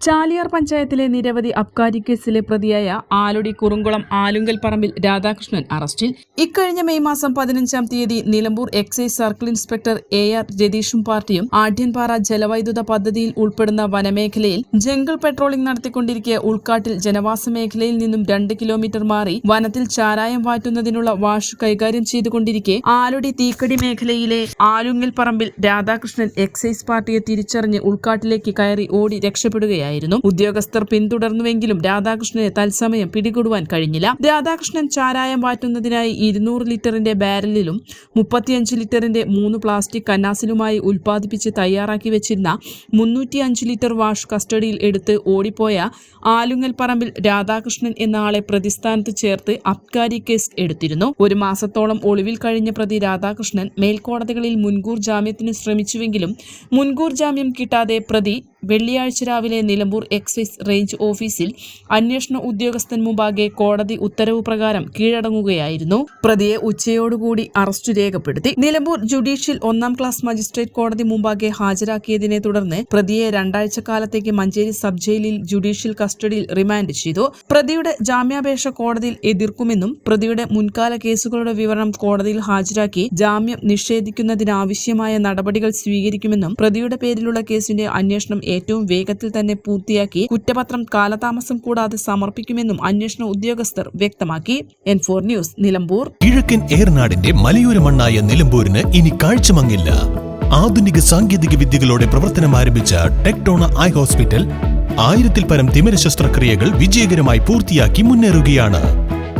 Chaliyar പഞ്ചായത്തിലെ നിരവധി അബ്കാരി കേസിലെ പ്രതിയായ ആലുടി കുറുങ്കുളം ആലുങ്കൽ പറമ്പിൽ രാധാകൃഷ്ണൻ അറസ്റ്റിൽ. ഇക്കഴിഞ്ഞ മെയ് മാസം പതിനഞ്ചാം തീയതി Nilambur excise circle inspector A R രതീഷും പാർട്ടിയും ആഢ്യൻപാറ ജലവൈദ്യുത പദ്ധതിയിൽ ഉൾപ്പെടുന്ന വനമേഖലയിൽ ജംഗിൾ പെട്രോളിംഗ് നടത്തിക്കൊണ്ടിരിക്കെ ഉൾക്കാട്ടിൽ ജനവാസ മേഖലയിൽ നിന്നും രണ്ട് കിലോമീറ്റർ മാറി വനത്തിൽ ചാരായം വാറ്റുന്നതിനുള്ള വാഷ് കൈകാര്യം ചെയ്തുകൊണ്ടിരിക്കെ ആലുടി തീക്കടി മേഖലയിലെ ആലുങ്ങൽ പറമ്പിൽ രാധാകൃഷ്ണൻ എക്സൈസ് പാർട്ടിയെ തിരിച്ചറിഞ്ഞ് ഉൾക്കാട്ടിലേക്ക് കയറി ഓടി രക്ഷപ്പെടുകയായിരുന്നു. ഉദ്യോഗസ്ഥർ പിന്തുടർന്നുവെങ്കിലും രാധാകൃഷ്ണനെ തത്സമയം പിടികൂടുവാൻ കഴിഞ്ഞില്ല. രാധാകൃഷ്ണൻ ചാരായം വാറ്റുന്നതിനായി ഇരുന്നൂറ് ലിറ്ററിന്റെ ബാരലിലും മുപ്പത്തിയഞ്ച് ലിറ്ററിന്റെ മൂന്ന് പ്ലാസ്റ്റിക് കന്നാസിലുമായി ഉൽപ്പാദിപ്പിച്ച് തയ്യാറാക്കി വെച്ചിരുന്ന മുന്നൂറ്റി അഞ്ച് ലിറ്റർ വാഷ് കസ്റ്റഡിയിൽ എടുത്ത് ഓടിപ്പോയ ആലുങ്ങൽ പറമ്പിൽ രാധാകൃഷ്ണൻ എന്ന ആളെ പ്രതിസ്ഥാനത്ത് ചേർത്ത് അബ്കാരി കേസ് എടുത്തിരുന്നു. ഒരു മാസത്തോളം ഒളിവിൽ കഴിഞ്ഞ പ്രതി രാധാകൃഷ്ണൻ മേൽക്കോടതികളിൽ മുൻകൂർ ജാമ്യത്തിന് ശ്രമിച്ചുവെങ്കിലും മുൻകൂർ ജാമ്യം കിട്ടാതെ പ്രതി വെള്ളിയാഴ്ച രാവിലെ നിലമ്പൂർ എക്സൈസ് റേഞ്ച് ഓഫീസിൽ അന്വേഷണ ഉദ്യോഗസ്ഥൻ മുമ്പാകെ കോടതി ഉത്തരവ് പ്രകാരം കീഴടങ്ങുകയായിരുന്നു. പ്രതിയെ ഉച്ചയോടുകൂടി അറസ്റ്റ് രേഖപ്പെടുത്തി. നിലമ്പൂർ ജുഡീഷ്യൽ ഒന്നാം ക്ലാസ് മജിസ്ട്രേറ്റ് കോടതി മുമ്പാകെ ഹാജരാക്കിയതിനെ തുടർന്ന് പ്രതിയെ രണ്ടാഴ്ച കാലത്തേക്ക് മഞ്ചേരി സബ് ജയിലിൽ ജുഡീഷ്യൽ കസ്റ്റഡിയിൽ റിമാൻഡ് ചെയ്തു. പ്രതിയുടെ ജാമ്യാപേക്ഷ കോടതിയിൽ എതിർക്കുമെന്നും പ്രതിയുടെ മുൻകാല കേസുകളുടെ വിവരണം കോടതിയിൽ ഹാജരാക്കി ജാമ്യം നിഷേധിക്കുന്നതിനാവശ്യമായ നടപടികൾ സ്വീകരിക്കുമെന്നും പ്രതിയുടെ പേരിലുള്ള കേസിന്റെ അന്വേഷണം ഏറ്റവും വേഗത്തിൽ തന്നെ പൂർത്തിയാക്കി കുറ്റപത്രം കാലതാമസം കൂടാതെ സമർപ്പിക്കുമെന്നും അന്വേഷണ ഉദ്യോഗസ്ഥർ വ്യക്തമാക്കി. N four news Nilambur. കിഴക്കൻ ഏർനാടിന്റെ മലയോര മണ്ണായ നിലമ്പൂരിന് ഇനി കാഴ്ചമങ്ങില്ല. ആധുനിക സാങ്കേതിക വിദ്യകളോടെ പ്രവർത്തനം ആരംഭിച്ച ടെക്ടോണ ഐ ഹോസ്പിറ്റൽ ആയിരത്തിൽ പരം തിമിര ശസ്ത്രക്രിയകൾ വിജയകരമായി പൂർത്തിയാക്കി മുന്നേറുകയാണ്.